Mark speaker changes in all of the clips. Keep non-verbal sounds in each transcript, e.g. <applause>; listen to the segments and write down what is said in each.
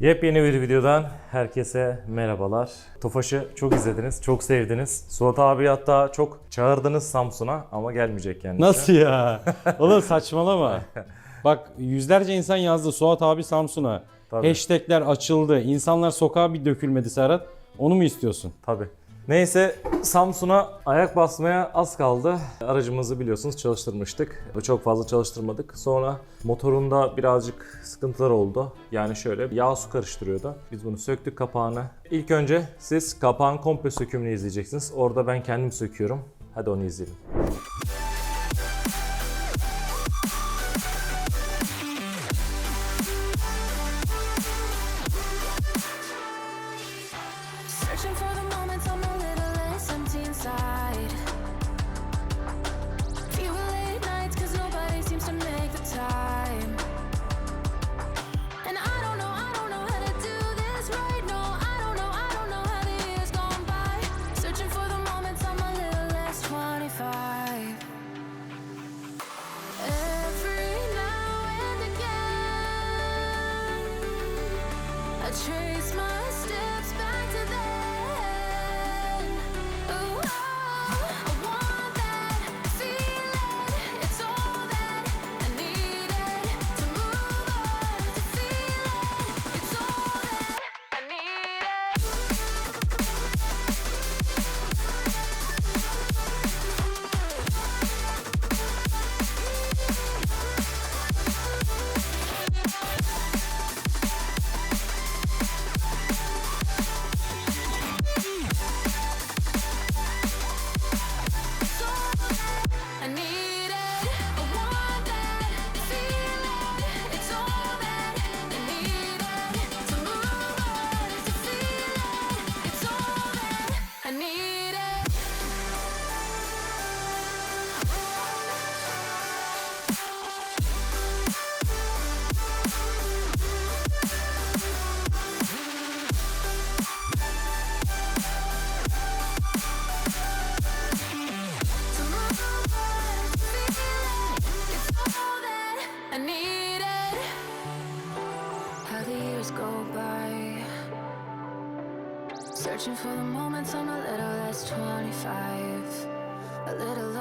Speaker 1: Yepyeni bir videodan herkese merhabalar. Tofaş'ı çok izlediniz, çok sevdiniz. Suat abi hatta çok çağırdınız Samsun'a ama gelmeyecek kendisi.
Speaker 2: Nasıl ya? <laughs> Oğlum saçmalama. Bak yüzlerce insan yazdı Suat abi Samsun'a.
Speaker 1: Tabii.
Speaker 2: Hashtagler açıldı. İnsanlar sokağa bir dökülmedi Serhat. Onu mu istiyorsun?
Speaker 1: Tabii. Neyse Samsun'a ayak basmaya az kaldı. Aracımızı biliyorsunuz çalıştırmıştık. Çok fazla çalıştırmadık. Sonra motorunda birazcık sıkıntılar oldu. Yani şöyle yağ su karıştırıyordu. Biz bunu söktük kapağını. İlk önce siz kapağın komple sökümünü izleyeceksiniz. Orada ben kendim söküyorum. Hadi onu izleyelim.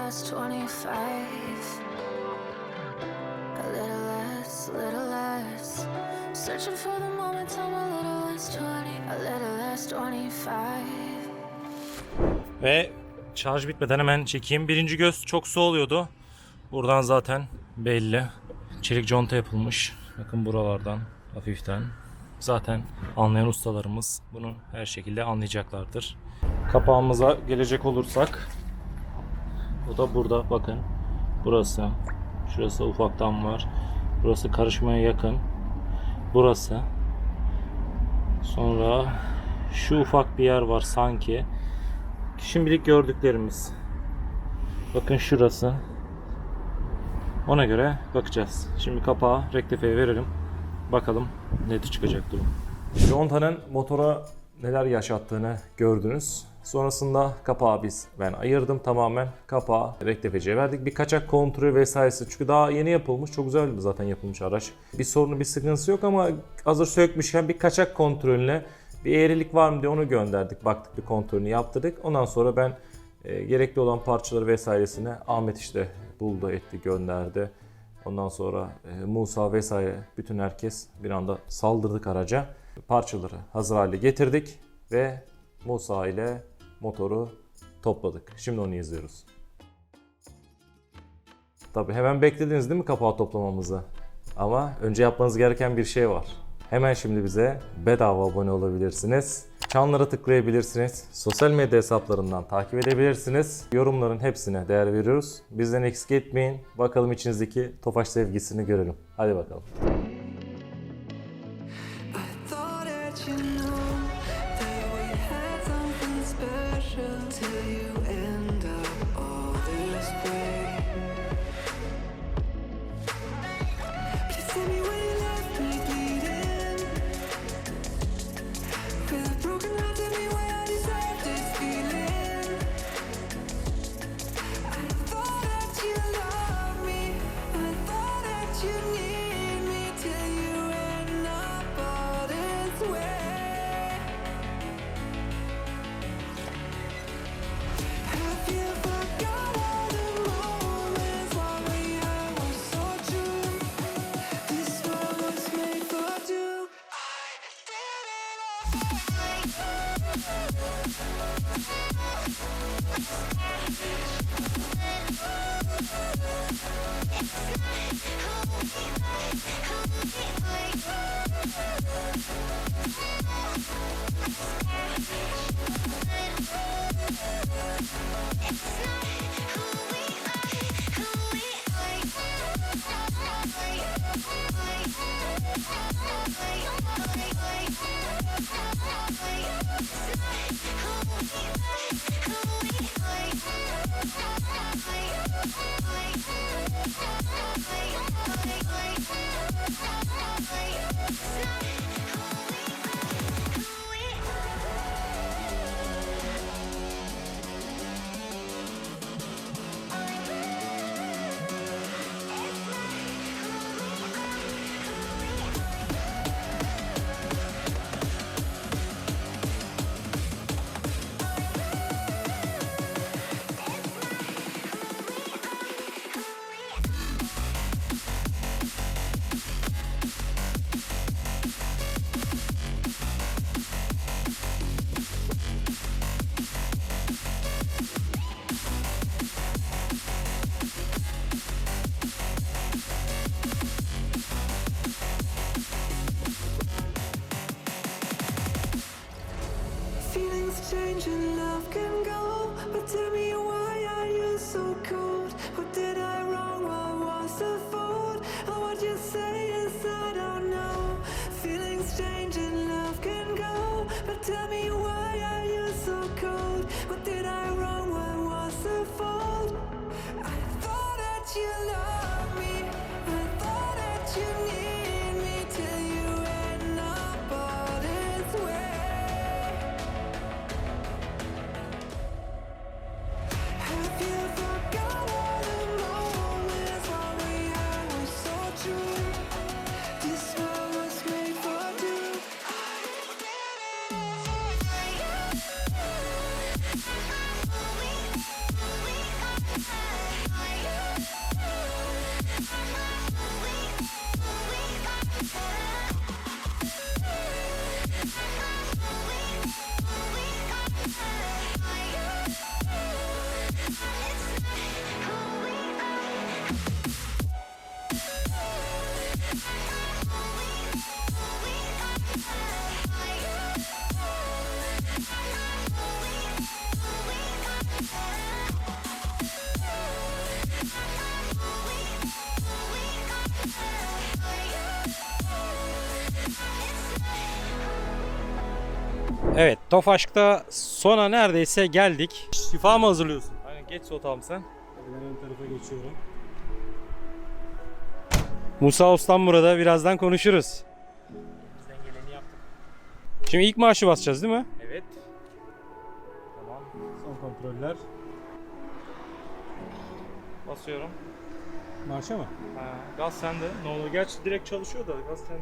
Speaker 3: Less 25. A little less, little less. Searching for the moments I'm a little less 20. A little less 25.
Speaker 1: Ve şarj bitmeden hemen çekeyim. Birinci göz çok su oluyordu. Buradan zaten belli. Çelik conta yapılmış. Bakın buralardan hafiften. Zaten anlayan ustalarımız bunu her şekilde anlayacaklardır. Kapağımıza gelecek olursak o da burada bakın. Burası. Şurası ufaktan var. Burası karışmaya yakın. Burası. Sonra şu ufak bir yer var sanki. Şimdilik gördüklerimiz. Bakın şurası. Ona göre bakacağız. Şimdi kapağı rektifeye verelim. Bakalım ne çıkacak durum. Conta'nın motora neler yaşattığını gördünüz. Sonrasında kapağı biz ben ayırdım tamamen. Kapağı rektifeciye verdik. Bir kaçak kontrolü vesairesi. Çünkü daha yeni yapılmış. Çok güzel zaten yapılmış araç. Bir sorunu bir sıkıntısı yok ama hazır sökmüşken bir kaçak kontrolüne bir eğrilik var mı diye onu gönderdik. Baktık bir kontrolünü yaptırdık. Ondan sonra ben e, gerekli olan parçaları vesairesini Ahmet işte buldu etti gönderdi. Ondan sonra e, Musa vesaire bütün herkes bir anda saldırdık araca. Parçaları hazır hale getirdik ve Musa ile motoru topladık. Şimdi onu izliyoruz. Tabii hemen beklediniz değil mi kapağı toplamamızı? Ama önce yapmanız gereken bir şey var. Hemen şimdi bize bedava abone olabilirsiniz. Çanlara tıklayabilirsiniz. Sosyal medya hesaplarından takip edebilirsiniz. Yorumların hepsine değer veriyoruz. Bizden eksik etmeyin. Bakalım içinizdeki Tofaş sevgisini görelim. Hadi bakalım.
Speaker 4: I thought that you knew It's not who It's not change and love can go. But tell me why are you so cold? What did I wrong? What was the fault? Or what you say is I don't know. Feelings change and love can go. But tell me why are you so cold? What did I wrong? What was the fault? I thought that you loved
Speaker 2: Evet Tofaş'ta sona neredeyse geldik. Şifa mı hazırlıyorsun?
Speaker 1: Aynen geç sotağım sen.
Speaker 2: Ben ön tarafa geçiyorum. Musa Ustam burada birazdan konuşuruz.
Speaker 1: Bizden geleni yaptık.
Speaker 2: Şimdi ilk marşı basacağız değil mi?
Speaker 1: Evet. Tamam.
Speaker 2: Son kontroller.
Speaker 1: Basıyorum.
Speaker 2: Marşa mı?
Speaker 1: Ha, gaz sende. Ne olur? Gerçi direkt çalışıyor da gaz sende.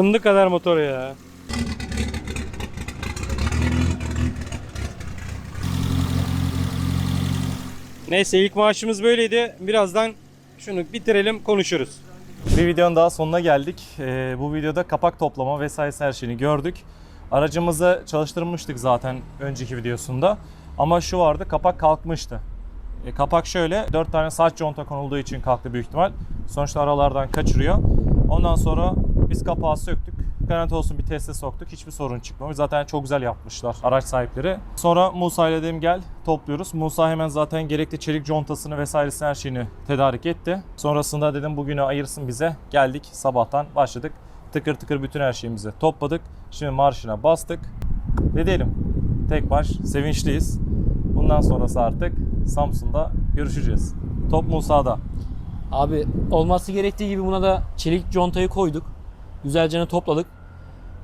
Speaker 2: Fındık kadar motor ya. Neyse ilk maaşımız böyleydi. Birazdan şunu bitirelim konuşuruz.
Speaker 1: Bir videonun daha sonuna geldik. Ee, bu videoda kapak toplama vesaire her şeyini gördük. Aracımızı çalıştırmıştık zaten önceki videosunda. Ama şu vardı kapak kalkmıştı. E, kapak şöyle 4 tane saç conta konulduğu için kalktı büyük ihtimal. Sonuçta aralardan kaçırıyor. Ondan sonra biz kapağı söktük. garanti olsun bir teste soktuk. Hiçbir sorun çıkmamış. Zaten çok güzel yapmışlar araç sahipleri. Sonra Musa ile dedim gel topluyoruz. Musa hemen zaten gerekli çelik contasını vesairesini her şeyini tedarik etti. Sonrasında dedim bugünü ayırsın bize. Geldik sabahtan başladık. Tıkır tıkır bütün her şeyimizi topladık. Şimdi marşına bastık. Ne diyelim? Tek baş sevinçliyiz. Bundan sonrası artık Samsun'da görüşeceğiz. Top Musa'da.
Speaker 5: Abi olması gerektiği gibi buna da çelik contayı koyduk. Güzelce topladık.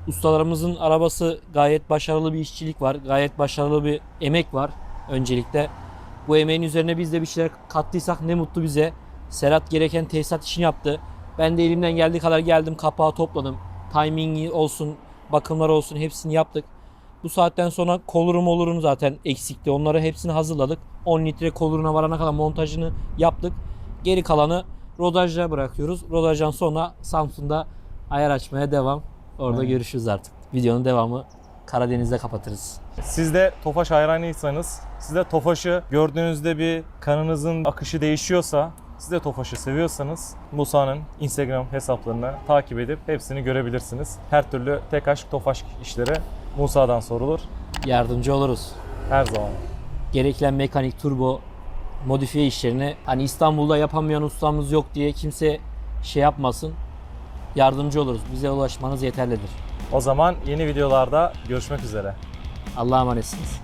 Speaker 5: Ustalarımızın arabası gayet başarılı bir işçilik var. Gayet başarılı bir emek var öncelikle. Bu emeğin üzerine biz de bir şeyler kattıysak ne mutlu bize. Serhat gereken tesisat işini yaptı. Ben de elimden geldiği kadar geldim kapağı topladım. Timingi olsun, bakımlar olsun hepsini yaptık. Bu saatten sonra kolurum olurum zaten eksikti. Onları hepsini hazırladık. 10 litre koluruna varana kadar montajını yaptık. Geri kalanı rodajla bırakıyoruz. Rodajdan sonra Samsun'da ayar açmaya devam. Orada görüşürüz artık. Videonun devamı Karadeniz'de kapatırız.
Speaker 1: Siz de Tofaş hayranıysanız, siz de Tofaş'ı gördüğünüzde bir kanınızın akışı değişiyorsa, siz de Tofaş'ı seviyorsanız Musa'nın Instagram hesaplarını takip edip hepsini görebilirsiniz. Her türlü tek aşk Tofaş işleri Musa'dan sorulur.
Speaker 5: Yardımcı oluruz.
Speaker 1: Her zaman.
Speaker 5: Gerekilen mekanik, turbo, modifiye işlerini hani İstanbul'da yapamayan ustamız yok diye kimse şey yapmasın. Yardımcı oluruz. Bize ulaşmanız yeterlidir.
Speaker 1: O zaman yeni videolarda görüşmek üzere.
Speaker 5: Allah'a emanetsiniz.